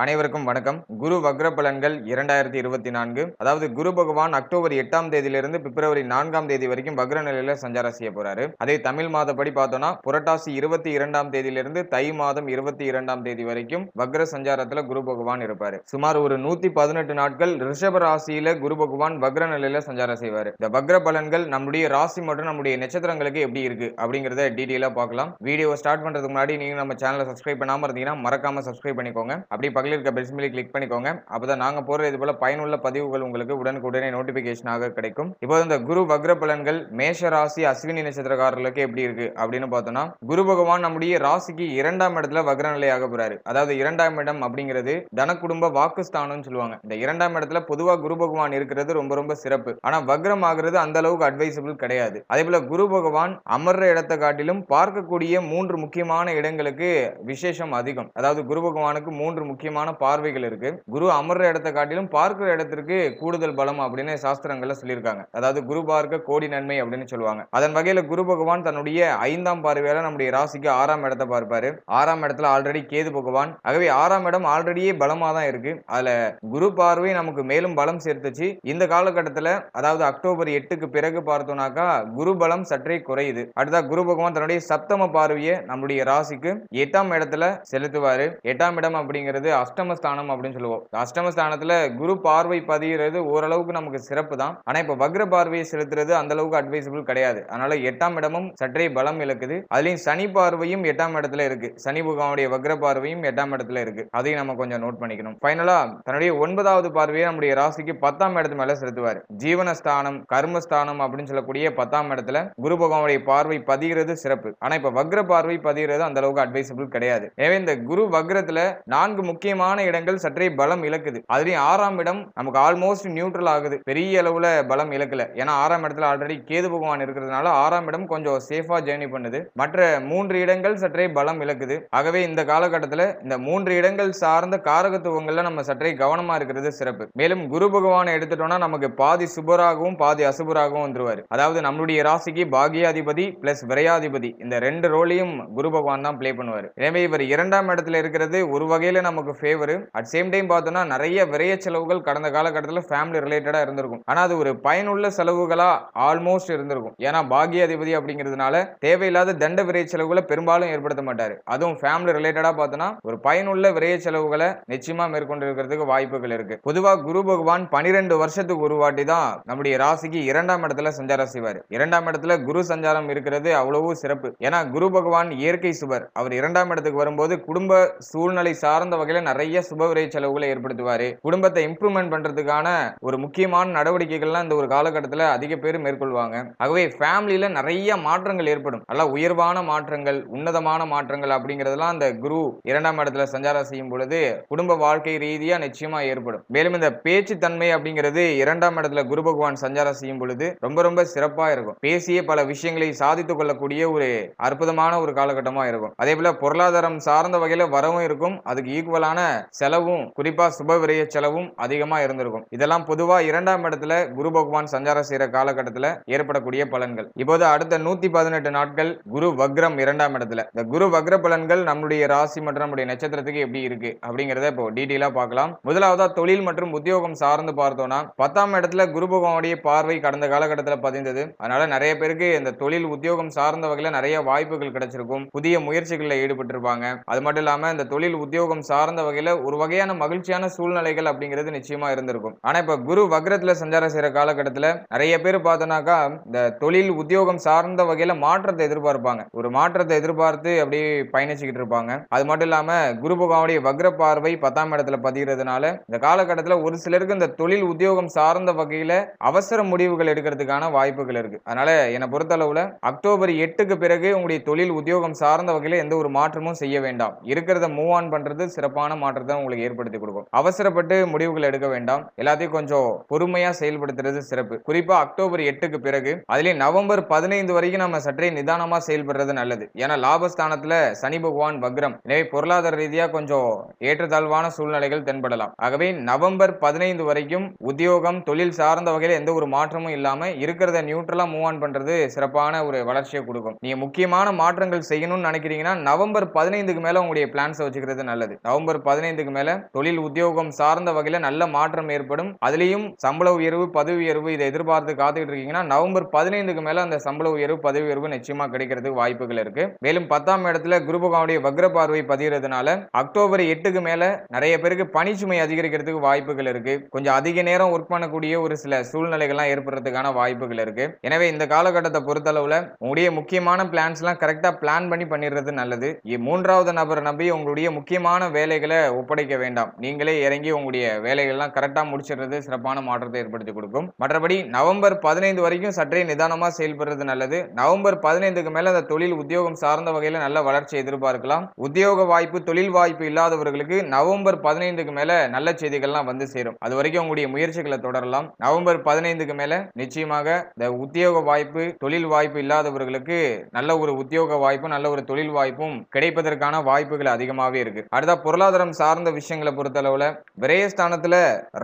அனைவருக்கும் வணக்கம். குரு வக்ர பலன்கள் இரண்டாயிரத்தி இருபத்தி நான்கு. அதாவது குரு பகவான் அக்டோபர் எட்டாம் தேதியிலிருந்து பிப்ரவரி நான்காம் தேதி வரைக்கும் வக்ர நிலையில சஞ்சாரம் செய்ய போறாரு. அதே தமிழ் மாதப்படி பார்த்தோம்னா புரட்டாசி இருபத்தி இரண்டாம் தேதியிலிருந்து தை மாதம் இருபத்தி இரண்டாம் தேதி வரைக்கும் வக்ர சஞ்சாரத்துல குரு பகவான் இருப்பாரு. சுமார் ஒரு நூத்தி பதினெட்டு நாட்கள் ரிஷப ராசியில குரு பகவான் வக்ர நிலையில சஞ்சாரம் செய்வாரு. இந்த வக்ர பலன்கள் நம்முடைய ராசி மற்றும் நம்முடைய நட்சத்திரங்களுக்கு எப்படி இருக்கு அப்படிங்கறத டீட்டெயிலா பார்க்கலாம். வீடியோ ஸ்டார்ட் பண்றதுக்கு முன்னாடி நீங்க நம்ம சேனலை சப்ஸ்கிரைப் பண்ணாம இருந்தீங்கன்னா மறக்காம சப்ஸ்கிரைப் பண்ணிக்கோங்க. அப்படி பக்கத்தில் இருக்க பெல் சிம்பிளை கிளிக் பண்ணிக்கோங்க. அப்பதான் நாங்க போற இது போல பயனுள்ள பதிவுகள் உங்களுக்கு உடனுக்குடனே நோட்டிபிகேஷனாக கிடைக்கும். இப்போ இந்த குரு வக்ர பலன்கள் மேஷ ராசி அஸ்வினி நட்சத்திரக்காரர்களுக்கு எப்படி இருக்கு அப்படின்னு பார்த்தோம்னா குரு பகவான் நம்முடைய ராசிக்கு இரண்டாம் இடத்துல வக்ர நிலையாக போறாரு. அதாவது இரண்டாம் இடம் அப்படிங்கிறது தன குடும்ப வாக்குஸ்தானம் சொல்லுவாங்க. இந்த இரண்டாம் இடத்துல பொதுவா குரு பகவான் இருக்கிறது ரொம்ப ரொம்ப சிறப்பு. ஆனா வக்ரம் ஆகுறது அந்த அளவுக்கு அட்வைசபிள் கிடையாது. அதே போல குரு பகவான் அமர்ற இடத்தை காட்டிலும் பார்க்கக்கூடிய மூன்று முக்கியமான இடங்களுக்கு விசேஷம் அதிகம். அதாவது குரு பகவானுக்கு மூன்று முக்கிய முக்கியமான பார்வைகள் இருக்கு. குரு அமர்ற இடத்தை காட்டிலும் பார்க்கிற இடத்திற்கு கூடுதல் பலம் அப்படின்னு சாஸ்திரங்கள்ல சொல்லியிருக்காங்க. அதாவது குரு பார்க்க கோடி நன்மை அப்படின்னு சொல்லுவாங்க. அதன் வகையில குரு பகவான் தன்னுடைய ஐந்தாம் பார்வையால நம்முடைய ராசிக்கு ஆறாம் இடத்தை பார்ப்பாரு. ஆறாம் இடத்துல ஆல்ரெடி கேது பகவான். ஆகவே ஆறாம் இடம் ஆல்ரெடியே பலமா தான் இருக்கு. அதுல குரு பார்வை நமக்கு மேலும் பலம் சேர்த்துச்சு. இந்த காலகட்டத்துல அதாவது அக்டோபர் எட்டுக்கு பிறகு பார்த்தோம்னாக்கா குரு பலம் சற்றே குறையுது. அடுத்தா குரு பகவான் தன்னுடைய சப்தம பார்வையை நம்முடைய ராசிக்கு எட்டாம் இடத்துல செலுத்துவாரு. எட்டாம் இடம் அப்படிங்கிறது அஷ்டமஸ்தானம் அப்படின்னு சொல்லுவோம். அஷ்டமஸ்தானத்துல குரு பார்வை பதிகிறது ஓரளவுக்கு நமக்கு சிறப்பு தான். ஆனா இப்ப வக்ர பார்வையை செலுத்துறது அந்த அளவுக்கு அட்வைசபிள் கிடையாது. அதனால எட்டாம் இடமும் சற்றே பலம் இழக்குது. அதுலயும் சனி பார்வையும் எட்டாம் இடத்துல இருக்கு. சனி புகாவுடைய வக்ர பார்வையும் எட்டாம் இடத்துல இருக்கு. அதையும் நம்ம கொஞ்சம் நோட் பண்ணிக்கணும். ஃபைனலா தன்னுடைய ஒன்பதாவது பார்வையை நம்முடைய ராசிக்கு பத்தாம் இடத்து மேல செலுத்துவார். ஜீவனஸ்தானம் கர்மஸ்தானம் அப்படின்னு சொல்லக்கூடிய பத்தாம் இடத்துல குரு பகவானுடைய பார்வை பதிகிறது சிறப்பு. ஆனா இப்ப வக்ர பார்வை பதிகிறது அந்த அளவுக்கு அட்வைசபிள் கிடையாது. எனவே இந்த குரு வக்ரத்துல நான்கு முக்கிய முக்கியமான இடங்கள் சற்றே பலம் இழக்குது. அதுலயும் ஆறாம் இடம் நமக்கு ஆல்மோஸ்ட் நியூட்ரல் ஆகுது. பெரிய அளவுல பலம் இழக்கல. ஏன்னா ஆறாம் இடத்துல ஆல்ரெடி கேது பகவான் இருக்கிறதுனால ஆறாம் இடம் கொஞ்சம் சேஃபா ஜேர்னி பண்ணுது. மற்ற மூன்று இடங்கள் சற்றே பலம் இழக்குது. ஆகவே இந்த காலகட்டத்துல இந்த மூன்று இடங்கள் சார்ந்த காரகத்துவங்கள்ல நம்ம சற்றே கவனமா இருக்கிறது சிறப்பு. மேலும் குரு பகவானை எடுத்துட்டோம்னா நமக்கு பாதி சுபராகவும் பாதி அசுபராகவும் வந்துருவார். அதாவது நம்மளுடைய ராசிக்கு பாகியாதிபதி பிளஸ் விரையாதிபதி. இந்த ரெண்டு ரோலையும் குரு பகவான் தான் ப்ளே பண்ணுவார். எனவே இவர் இரண்டாம் இடத்துல இருக்கிறது ஒரு வகையில நமக்கு ஃபேவரு அட் சேம் டைம் பார்த்தோம்னா நிறைய விரைய செலவுகள் கடந்த காலகட்டத்தில் ஃபேமிலி ரிலேட்டடாக இருந்திருக்கும். ஆனால் அது ஒரு பயனுள்ள செலவுகளாக ஆல்மோஸ்ட் இருந்திருக்கும். ஏன்னா பாகிய அதிபதி அப்படிங்கிறதுனால தேவையில்லாத தண்ட விரைய செலவுகளை பெரும்பாலும் ஏற்படுத்த மாட்டார். அதுவும் ஃபேமிலி ரிலேட்டடாக பார்த்தோம்னா ஒரு பயனுள்ள விரைய செலவுகளை நிச்சயமாக மேற்கொண்டு இருக்கிறதுக்கு வாய்ப்புகள் இருக்கு. பொதுவாக குரு பகவான் பனிரெண்டு வருஷத்துக்கு ஒரு வாட்டி தான் நம்முடைய ராசிக்கு இரண்டாம் இடத்துல சஞ்சாரம் செய்வார். இரண்டாம் இடத்துல குரு சஞ்சாரம் இருக்கிறது அவ்வளவு சிறப்பு. ஏன்னா குரு பகவான் இயற்கை சுவர். அவர் இரண்டாம் இடத்துக்கு வரும்போது குடும்ப சூழ்நிலை சார்ந்த வகையில் நிறைய சுபவிரை செலவுகளை ஏற்படுத்துவாரு. குடும்பத்தை இம்ப்ரூவ்மெண்ட் பண்றதுக்கான ஒரு முக்கியமான நடவடிக்கைகள்லாம் இந்த ஒரு காலகட்டத்தில் அதிக பேர் மேற்கொள்வாங்க. ஆகவே ஃபேமிலியில நிறைய மாற்றங்கள் ஏற்படும். நல்லா உயர்வான மாற்றங்கள் உன்னதமான மாற்றங்கள் அப்படிங்கிறதெல்லாம் அந்த குரு இரண்டாம் இடத்துல சஞ்சாரம் செய்யும் பொழுது குடும்ப வாழ்க்கை ரீதியா நிச்சயமா ஏற்படும். மேலும் இந்த பேச்சு தன்மை அப்படிங்கிறது இரண்டாம் இடத்துல குரு பகவான் சஞ்சாரம் செய்யும் பொழுது ரொம்ப ரொம்ப சிறப்பா இருக்கும். பேசிய பல விஷயங்களை சாதித்துக் கொள்ளக்கூடிய ஒரு அற்புதமான ஒரு காலகட்டமா இருக்கும். அதே போல பொருளாதாரம் சார்ந்த வகையில வரவும் இருக்கும். அதுக்கு ஈக்குவலான செலவும் குறிப்பா சுப விரய செலவும் அதிகமா இருந்திருக்கும். இதெல்லாம் பொதுவா இரண்டாம் இடத்துல குரு பகவான் சஞ்சாரம் செய்யற காலகட்டத்துல ஏற்படக்கூடிய பலன்கள். இப்போது அடுத்த நூத்தி பதினெட்டு நாட்கள் குரு வக்ரம் இரண்டாம் இடத்துல. இந்த குரு வக்ர பலன்கள் நம்முடைய ராசி மற்றும் நம்முடைய நட்சத்திரத்துக்கு எப்படி இருக்கு அப்படிங்கறத இப்போ டீட்டெயிலா பார்க்கலாம். முதலாவதா தொழில் மற்றும் உத்தியோகம் சார்ந்து பார்த்தோம்னா பத்தாம் இடத்துல குரு பகவானுடைய பார்வை கடந்த காலகட்டத்தில் பதிந்தது. அதனால நிறைய பேருக்கு இந்த தொழில் உத்தியோகம் சார்ந்த வகையில நிறைய வாய்ப்புகள் கிடைச்சிருக்கும். புதிய முயற்சிகளில் ஈடுபட்டிருப்பாங்க. அது மட்டும் இல்லாம இந்த தொழில் உத்தியோகம் சார்ந்த வகையில் ஒரு வகையான மகிழ்ச்சியான சூழ்நிலைகள் அப்படிங்கிறது நிச்சயமா இருந்திருக்கும். ஆனால் இப்போ குரு வக்ரத்தில் சஞ்சாரம் செய்கிற காலகட்டத்தில் நிறைய பேர் பார்த்தோன்னாக்கா இந்த தொழில் உத்தியோகம் சார்ந்த வகையில் மாற்றத்தை எதிர்பார்ப்பாங்க. ஒரு மாற்றத்தை எதிர்பார்த்து அப்படியே பயணிச்சுக்கிட்டு இருப்பாங்க. அது மட்டும் இல்லாமல் குரு பகவானுடைய வக்ர பார்வை பத்தாம் இடத்துல பதிகிறதுனால இந்த காலகட்டத்தில் ஒரு சிலருக்கு இந்த தொழில் உத்தியோகம் சார்ந்த வகையில் அவசர முடிவுகள் எடுக்கிறதுக்கான வாய்ப்புகள் இருக்கு. அதனால என்னை பொறுத்தளவில் அக்டோபர் எட்டுக்கு பிறகு உங்களுடைய தொழில் உத்தியோகம் சார்ந்த வகையில் எந்த ஒரு மாற்றமும் செய்ய வேண்டாம். இருக்கிறத மூவ் ஆன் பண்றது சிறப்பான மாற்றத்தை உங்களுக்கு ஏற்படுத்தி கொடுக்கும். அவசரப்பட்டு முடிவுகள் எடுக்க வேண்டாம். எல்லாத்தையும் கொஞ்சம் பொறுமையா செயல்படுத்துறது சிறப்பு. குறிப்பா அக்டோபர் எட்டுக்கு பிறகு அதுலயும் நவம்பர் பதினைந்து வரைக்கும் நம்ம சற்றே நிதானமா செயல்படுறது நல்லது. ஏன்னா லாபஸ்தானத்துல சனி பகவான் வக்ரம். எனவே பொருளாதார ரீதியா கொஞ்சம் ஏற்றத்தாழ்வான சூழ்நிலைகள் தென்படலாம். ஆகவே நவம்பர் பதினைந்து வரைக்கும் உத்தியோகம் தொழில் சார்ந்த வகையில் எந்த ஒரு மாற்றமும் இல்லாம இருக்கிறத நியூட்ரலா மூவ் ஆன் பண்றது சிறப்பான ஒரு வளர்ச்சியை கொடுக்கும். நீங்க முக்கியமான மாற்றங்கள் செய்யணும்னு நினைக்கிறீங்கன்னா நவம்பர் பதினைந்துக்கு மேல உங்களுடைய பிளான்ஸை வச்சுக்கிறது நல்லது. நவம்பர் பதினைந்துக்கு மேல தொழில் உத்தியோகம் சார்ந்த வகையில நல்ல மாற்றம் ஏற்படும். அதுலயும் சம்பள உயர்வு பதவி உயர்வு இதை எதிர்பார்த்து காத்துக்கிட்டு இருக்கீங்கன்னா நவம்பர் பதினைந்துக்கு மேல அந்த சம்பள உயர்வு பதவி உயர்வு நிச்சயமா கிடைக்கிறதுக்கு வாய்ப்புகள் இருக்கு. மேலும் பத்தாம் இடத்துல குருபகவனுடைய வக்ர பார்வை பதிகிறதுனால அக்டோபர் எட்டுக்கு மேல நிறைய பேருக்கு பணிச்சுமை அதிகரிக்கிறதுக்கு வாய்ப்புகள் இருக்கு. கொஞ்சம் அதிக நேரம் ஒர்க் பண்ணக்கூடிய ஒரு சில சூழ்நிலைகள்லாம் ஏற்படுறதுக்கான வாய்ப்புகள் இருக்கு. எனவே இந்த காலகட்டத்தை பொறுத்தளவுல உங்களுடைய முக்கியமான பிளான்ஸ் எல்லாம் கரெக்டா பிளான் பண்ணி பண்ணிடுறது நல்லது. மூன்றாவது நபரை நம்பி உங்களுடைய முக்கியமான வேலைகளை ஒப்படைக்க வேண்டாம். நீங்களே இறங்கி உங்களுடைய வேலைகள்லாம் கரெக்டா முடிச்சிடுறது சிறப்பான மாற்றத்தை ஏற்படுத்தி கொடுக்கும். மற்றபடி நவம்பர் பதினைந்து வரைக்கும் சற்றே நிதானமாக செயல்படுறது நல்லது. நவம்பர் பதினைந்துக்கு மேல அந்த தொழில் உத்தியோகம் சார்ந்த வகையில் நல்ல வளர்ச்சி எதிர்பார்க்கலாம். உத்தியோக வாய்ப்பு தொழில் வாய்ப்பு இல்லாதவர்களுக்கு நவம்பர் பதினைந்துக்கு மேல நல்ல செய்திகள்லாம் வந்து சேரும். அது வரைக்கும் உங்களுடைய முயற்சிகளை தொடரலாம். நவம்பர் பதினைந்துக்கு மேல நிச்சயமாக இந்த உத்தியோக வாய்ப்பு தொழில் வாய்ப்பு இல்லாதவர்களுக்கு நல்ல ஒரு உத்தியோக வாய்ப்பும் நல்ல ஒரு தொழில் வாய்ப்பும் கிடைப்பதற்கான வாய்ப்புகள் அதிகமாகவே இருக்கு. அடுத்த பொருளாதார பொருளாதாரம் சார்ந்த விஷயங்களை பொறுத்தளவுல விரயஸ்தானத்துல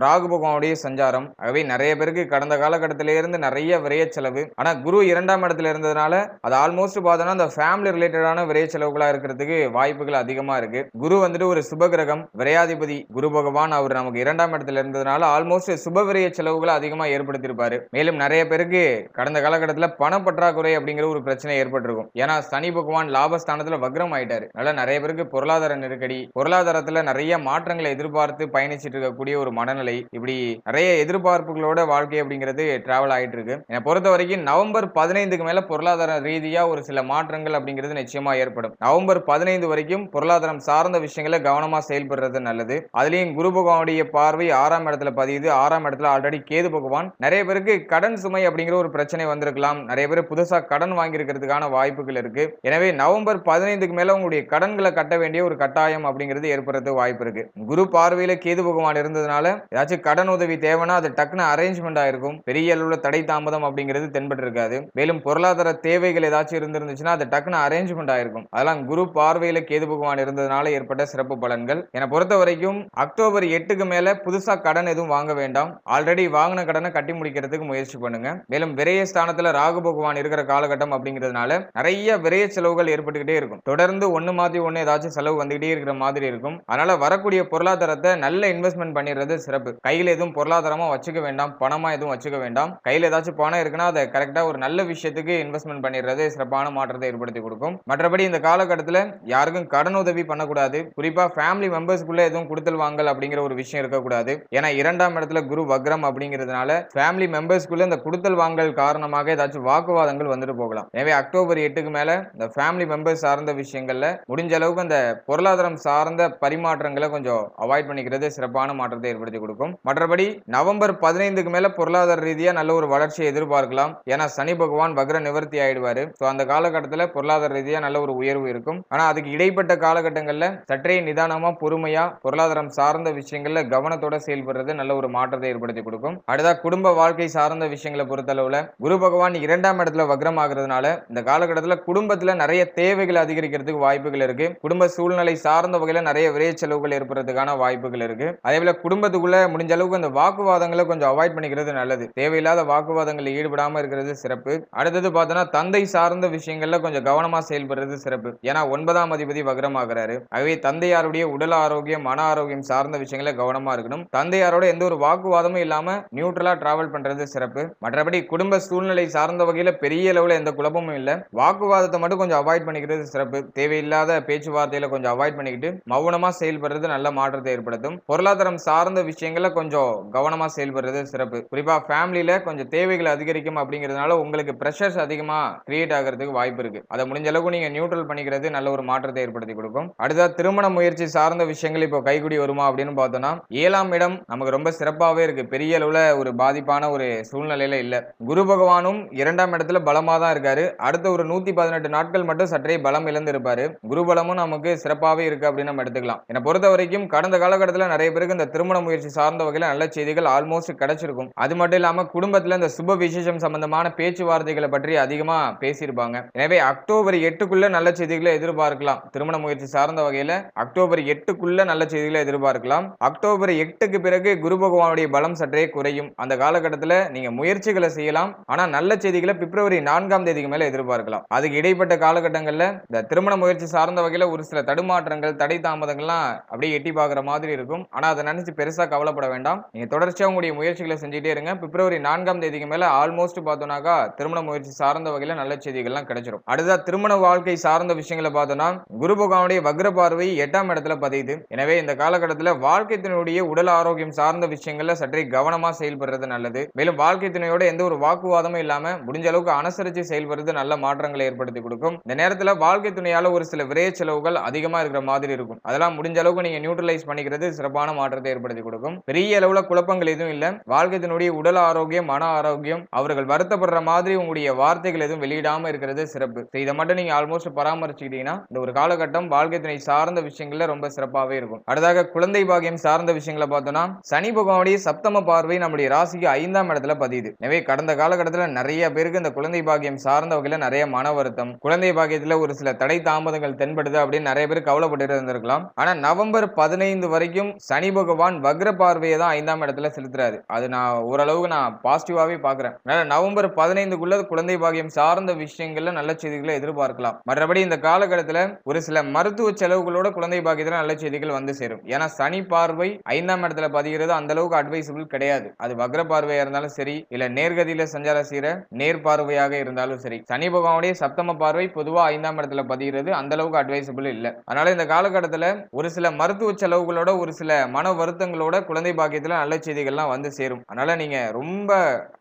ராகு பகவானுடைய சஞ்சாரம். ஆகவே நிறைய பேருக்கு கடந்த காலகட்டத்தில இருந்து நிறைய விரைய செலவு. ஆனா குரு இரண்டாம் இடத்துல இருந்ததுனால அது ஆல்மோஸ்ட் பார்த்தோம்னா அந்த ஃபேமிலி ரிலேட்டடான விரைய செலவுகளா இருக்கிறதுக்கு வாய்ப்புகள் அதிகமா இருக்கு. குரு வந்துட்டு ஒரு சுபகிரகம் விரையாதிபதி குரு பகவான் அவர் நமக்கு இரண்டாம் இடத்துல இருந்ததுனால ஆல்மோஸ்ட் சுப விரைய செலவுகளை அதிகமா ஏற்படுத்தியிருப்பாரு. மேலும் நிறைய பேருக்கு கடந்த காலகட்டத்தில் பண பற்றாக்குறை அப்படிங்கிற ஒரு பிரச்சனை ஏற்பட்டிருக்கும். ஏன்னா சனி பகவான் லாபஸ்தானத்துல வக்ரம் ஆயிட்டாரு. அதனால நிறைய பேருக்கு பொருளாதார நெருக்கடி பொருளாதாரத்தை பொருளாதாரத்துல நிறைய மாற்றங்களை எதிர்பார்த்து பயணிச்சிட்டு இருக்கக்கூடிய ஒரு மனநிலை. இப்படி நிறைய எதிர்பார்ப்புகளோட வாழ்க்கை அப்படிங்கிறது டிராவல் ஆயிட்டு இருக்கு. என்னை பொறுத்த வரைக்கும் நவம்பர் பதினைந்துக்கு மேல பொருளாதார ரீதியா ஒரு சில மாற்றங்கள் அப்படிங்கிறது நிச்சயமா ஏற்படும். நவம்பர் பதினைந்து வரைக்கும் பொருளாதாரம் சார்ந்த விஷயங்களை கவனமா செயல்படுறது நல்லது. அதுலயும் குரு பகவானுடைய பார்வை ஆறாம் இடத்துல பதியுது. ஆறாம் இடத்துல ஆல்ரெடி கேது பகவான். நிறைய பேருக்கு கடன் சுமை அப்படிங்கிற ஒரு பிரச்சனை வந்திருக்கலாம். நிறைய பேர் புதுசா கடன் வாங்கியிருக்கிறதுக்கான வாய்ப்புகள் இருக்கு. எனவே நவம்பர் பதினைந்துக்கு மேல உங்களுடைய கடன்களை கட்ட வேண்டிய ஒரு கட்டாயம் அப்படிங்கிறது ஏற்படுறதுக்கு வாய்ப்பு இருக்கு. குரு பார்வையில கேது பகவான் இருந்ததுனால ஏதாச்சும் கடன் உதவி தேவைன்னா அது டக்குன்னு அரேஞ்ச்மெண்ட் ஆயிருக்கும் பெரிய அளவுல தடை தாமதம் அப்படிங்கிறது தென்பட்டு இருக்காது மேலும் பொருளாதார தேவைகள் ஏதாச்சும் இருந்திருந்துச்சுன்னா அது டக்குன்னு அரேஞ்ச்மெண்ட் ஆயிருக்கும் அதெல்லாம் குரு பார்வையில கேது பகவான் இருந்ததுனால ஏற்பட்ட சிறப்பு பலன்கள். என்னை பொறுத்த வரைக்கும் அக்டோபர் எட்டுக்கு மேல புதுசா கடன் எதுவும் வாங்க வேண்டாம். ஆல்ரெடி வாங்கின கடனை கட்டி முடிக்கிறதுக்கு முயற்சி பண்ணுங்க. மேலும் விரைய ஸ்தானத்துல ராகு பகவான் இருக்கிற காலகட்டம் அப்படிங்கிறதுனால நிறைய விரைய செலவுகள் ஏற்பட்டுக்கிட்டே இருக்கும். தொடர்ந்து ஒன்று மாத்தி ஒண்ணு ஏதாச்சும் செலவு வந்துகிட்டே இருக்கிற மாதிரி இருக்கும். அதனால வரக்கூடிய பொருளாதாரத்தை நல்ல இன்வெஸ்ட்மெண்ட் பண்ணிடுறது சிறப்பு. கையில் எதுவும் பொருளாதாரமா வச்சுக்க வேண்டாம். பணமா எதுவும் வச்சுக்க வேண்டாம். கையில் ஏதாச்சும் பணம் இருக்குன்னா அதை கரெக்டா ஒரு நல்ல விஷயத்துக்கு இன்வெஸ்ட்மெண்ட் பண்ணிடுறது சிறப்பான மாற்றத்தை ஏற்படுத்தி கொடுக்கும். மற்றபடி இந்த காலகட்டத்தில் யாருக்கும் கடன் உதவி பண்ணக்கூடாது. குறிப்பா ஃபேமிலி மெம்பர்ஸ்க்குள்ள எதுவும் கொடுத்தல் வாங்கல் அப்படிங்கிற ஒரு விஷயம் இருக்கக்கூடாது. ஏன்னா இரண்டாம் இடத்துல குரு வக்ரம் அப்படிங்கிறதுனால ஃபேமிலி மெம்பர்ஸ்க்குள்ள இந்த கொடுத்தல் வாங்கல் காரணமாக ஏதாச்சும் வாக்குவாதங்கள் வந்துட்டு போகலாம். எனவே அக்டோபர் எட்டுக்கு மேல இந்த ஃபேமிலி மெம்பர்ஸ் சார்ந்த விஷயங்கள்ல முடிஞ்ச அளவுக்கு அந்த பொருளாதாரம் சார்ந்த பரிமாற்றங்களை கொஞ்சம் அவாய்ட் பண்ணிக்கிறது சிறப்பான மாற்றத்தை ஏற்படுத்தி கொடுக்கும். மற்றபடி நவம்பர் பதினைந்துக்கு மேல பொருளாதார ரீதியா நல்ல ஒரு வளர்ச்சியை எதிர்பார்க்கலாம். ஏன்னா சனி பகவான் வக்ர நிவர்த்தி ஆயிடுவாரு. ஸோ அந்த காலகட்டத்தில் பொருளாதார ரீதியா நல்ல ஒரு உயர்வு இருக்கும். ஆனா அதுக்கு இடைப்பட்ட காலகட்டங்களில் சற்றே நிதானமா பொறுமையா பொருளாதாரம் சார்ந்த விஷயங்கள்ல கவனத்தோட செயல்படுறது நல்ல ஒரு மாற்றத்தை ஏற்படுத்தி கொடுக்கும். அடுத்தா குடும்ப வாழ்க்கை சார்ந்த விஷயங்களை பொறுத்தளவுல குரு பகவான் இரண்டாம் இடத்துல வக்ரம் ஆகுறதுனால இந்த காலகட்டத்தில் குடும்பத்துல நிறைய தேவைகள் அதிகரிக்கிறதுக்கு வாய்ப்புகள் இருக்கு. குடும்ப சூழ்நிலை சார்ந்த வகையில நிறைய விரைய செலவுகள் ஏற்படுறதுக்கான வாய்ப்புகள் இருக்கு. அதே போல குடும்பத்துக்குள்ள முடிஞ்ச அளவுக்கு அந்த வாக்குவாதங்களை கொஞ்சம் அவாய்ட் பண்ணிக்கிறது நல்லது. தேவையில்லாத வாக்குவாதங்களில் ஈடுபடாம இருக்கிறது சிறப்பு. அடுத்தது பார்த்தோன்னா தந்தை சார்ந்த விஷயங்கள்ல கொஞ்சம் கவனமா செயல்படுறது சிறப்பு. ஏன்னா ஒன்பதாம் அதிபதி வக்ரமாகிறாரு. ஆகவே தந்தையாருடைய உடல் ஆரோக்கியம் மன ஆரோக்கியம் சார்ந்த விஷயங்கள கவனமா இருக்கணும். தந்தையாரோட எந்த ஒரு வாக்குவாதமும் இல்லாம நியூட்ரலா டிராவல் பண்றது சிறப்பு. மற்றபடி குடும்ப சூழ்நிலை சார்ந்த வகையில பெரிய அளவுல எந்த குழப்பமும் இல்ல. வாக்குவாதத்தை மட்டும் கொஞ்சம் அவாய்ட் பண்ணிக்கிறது சிறப்பு. தேவையில்லாத பேச்சுவார்த்தையில கொஞ்சம் அவாய்ட் பண்ணிக்கிட்டு மௌனமா செயல்படுறது நல்ல மாற்றத்தை ஏற்படுத்தும். பொருளாதாரம் சார்ந்த விஷயங்கள்ல கொஞ்சம் கவனமா செயல்படுறது சிறப்பு. குறிப்பா ஃபேமிலியில கொஞ்சம் தேவைகள் அதிகரிக்கும் அப்படிங்கிறதுனால உங்களுக்கு ப்ரெஷர்ஸ் அதிகமாக கிரியேட் ஆகிறதுக்கு வாய்ப்பு இருக்கு. அதை முடிஞ்ச அளவுக்கு நீங்க நியூட்ரல் பண்ணிக்கிறது நல்ல ஒரு மாற்றத்தை ஏற்படுத்தி கொடுக்கும். அடுத்தா திருமண முயற்சி சார்ந்த விஷயங்கள் இப்போ கைகூடி வருமா அப்படின்னு பார்த்தோம்னா ஏழாம் இடம் நமக்கு ரொம்ப சிறப்பாகவே இருக்கு. பெரிய அளவில் ஒரு பாதிப்பான ஒரு சூழ்நிலையில இல்லை. குரு பகவானும் இரண்டாம் இடத்துல பலமா தான் இருக்காரு. அடுத்த ஒரு நூத்தி பதினெட்டு நாட்கள் மட்டும் சற்றே பலம் இழந்து இருப்பாரு குரு பலமும் நமக்கு சிறப்பாகவே இருக்கு அப்படின்னு நம்ம எடுத்துக்கலாம். என்னை பொறுத்த வரைக்கும் கடந்த காலகட்டத்தில் நிறைய பேருக்கு இந்த திருமண முயற்சி சார்ந்த வகையில் நல்ல செய்திகள் ஆல்மோஸ்ட் கிடைச்சிருக்கும். அது மட்டும் இல்லாமல் குடும்பத்தில் இந்த சுப விசேஷம் சம்பந்தமான பேச்சுவார்த்தைகளை பற்றி அதிகமா பேசியிருப்பாங்க. எனவே அக்டோபர் எட்டுக்குள்ள நல்ல செய்திகளை எதிர்பார்க்கலாம். திருமண முயற்சி சார்ந்த வகையில் அக்டோபர் எட்டுக்குள்ள நல்ல செய்திகளை எதிர்பார்க்கலாம். அக்டோபர் எட்டுக்கு பிறகு குரு பகவானுடைய பலம் சற்றே குறையும். அந்த காலகட்டத்தில் நீங்க முயற்சிகளை செய்யலாம். ஆனால் நல்ல செய்திகளை பிப்ரவரி நான்காம் தேதிக்கு மேலே எதிர்பார்க்கலாம். அதுக்கு இடைப்பட்ட காலகட்டங்களில் இந்த திருமண முயற்சி சார்ந்த வகையில் ஒரு சில தடுமாற்றங்கள் தடை தாமதங்கள் விஷயங்கள்லாம் அப்படியே எட்டி பார்க்குற மாதிரி இருக்கும். ஆனால் அதை நினைச்சு பெருசா கவலைப்பட வேண்டாம். நீங்கள் தொடர்ச்சியாக உங்களுடைய முயற்சிகளை செஞ்சுட்டே இருங்க. பிப்ரவரி நான்காம் தேதிக்கு மேலே ஆல்மோஸ்ட் பார்த்தோன்னாக்கா திருமண முயற்சி சார்ந்த வகையில நல்ல செய்திகள்லாம் கிடைச்சிரும். அடுத்த திருமண வாழ்க்கை சார்ந்த விஷயங்களை பார்த்தோன்னா குரு பகவானுடைய வக்ர பார்வை எட்டாம் இடத்துல பதியுது. எனவே இந்த காலகட்டத்தில் வாழ்க்கை துணையுடைய உடல் ஆரோக்கியம் சார்ந்த விஷயங்கள்ல சற்றே கவனமா செயல்படுறது நல்லது. மேலும் வாழ்க்கை துணையோட எந்த ஒரு வாக்குவாதமும் இல்லாம முடிஞ்ச அளவுக்கு அனுசரிச்சு செயல்படுறது நல்ல மாற்றங்களை ஏற்படுத்தி கொடுக்கும். இந்த நேரத்துல வாழ்க்கை துணையால ஒரு சில விரைய செலவுகள் அதிகமா இருக்கிற மாதிரி இருக்கும். அதெல்லாம் முடிஞ்ச அளவுக்கு நீங்க நியூட்ரலைஸ் பண்ணிக்கிறது சிறப்பான மாற்றத்தை ஏற்படுத்தி கொடுக்கும். பெரிய அளவுல குழப்பங்கள் எதுவும் இல்ல. வாழ்க்கையினுடைய உடல் ஆரோக்கியம் மன ஆரோக்கியம் அவர்கள் வருத்தப்படுற மாதிரி உங்களுடைய வார்த்தைகள் எதுவும் வெளியிடாம இருக்கிறது சிறப்பு. இதை மட்டும் நீங்க ஆல்மோஸ்ட் பராமரிச்சுக்கிட்டீங்கன்னா இந்த ஒரு காலகட்டம் வாழ்க்கை துணை சார்ந்த விஷயங்கள்ல ரொம்ப சிறப்பாகவே இருக்கும். அடுத்தாக குழந்தை பாக்கியம் சார்ந்த விஷயங்களை பார்த்தோம்னா சனி பகவானுடைய சப்தம பார்வை நம்முடைய ராசிக்கு ஐந்தாம் இடத்துல பதியுது. எனவே கடந்த காலகட்டத்துல நிறைய பேருக்கு இந்த குழந்தை பாக்கியம் சார்ந்த வகையில நிறைய மன வருத்தம் குழந்தை பாக்கியத்துல ஒரு சில தடை தாமதங்கள் தென்படுது அப்படின்னு நிறைய பேர் கவலைப்பட்டு இருந்திருக்கலாம். ஆனா நவம்பர் பதினைந்து வரைக்கும் சனி பகவான் வக்ர பார்வையை தான் ஐந்தாம் இடத்துல செலுத்துறாரு. அது நான் ஓரளவுக்கு நான் பாசிட்டிவாகவே பார்க்குறேன். அதனால நவம்பர் பதினைந்துக்குள்ள குழந்தை பாக்கியம் சார்ந்த விஷயங்கள்ல நல்ல செய்திகளை எதிர்பார்க்கலாம். மற்றபடி இந்த காலகட்டத்தில் ஒரு சில மருத்துவ செலவுகளோட குழந்தை பாகியத்தில் நல்ல செய்திகள் வந்து சேரும். ஏன்னா சனி பார்வை ஐந்தாம் இடத்துல பதிகிறது அந்த அளவுக்கு அட்வைசபிள் கிடையாது. அது வக்ர பார்வையாக இருந்தாலும் சரி இல்லை நேர்கதியில சஞ்சார செய்கிற நேர் பார்வையாக இருந்தாலும் சரி சனி பகவானுடைய சப்தம பார்வை பொதுவாக ஐந்தாம் இடத்துல பதிகிறது அந்த அளவுக்கு அட்வைசபிள் இல்லை. அதனால இந்த காலகட்டத்தில் ஒரு சில மருத்துவ செலவுகளோட ஒரு சில மன வருத்தங்களோட குழந்தை பாக்கியத்துல நல்ல செய்திகள்லாம் வந்து சேரும். அதனால நீங்க ரொம்ப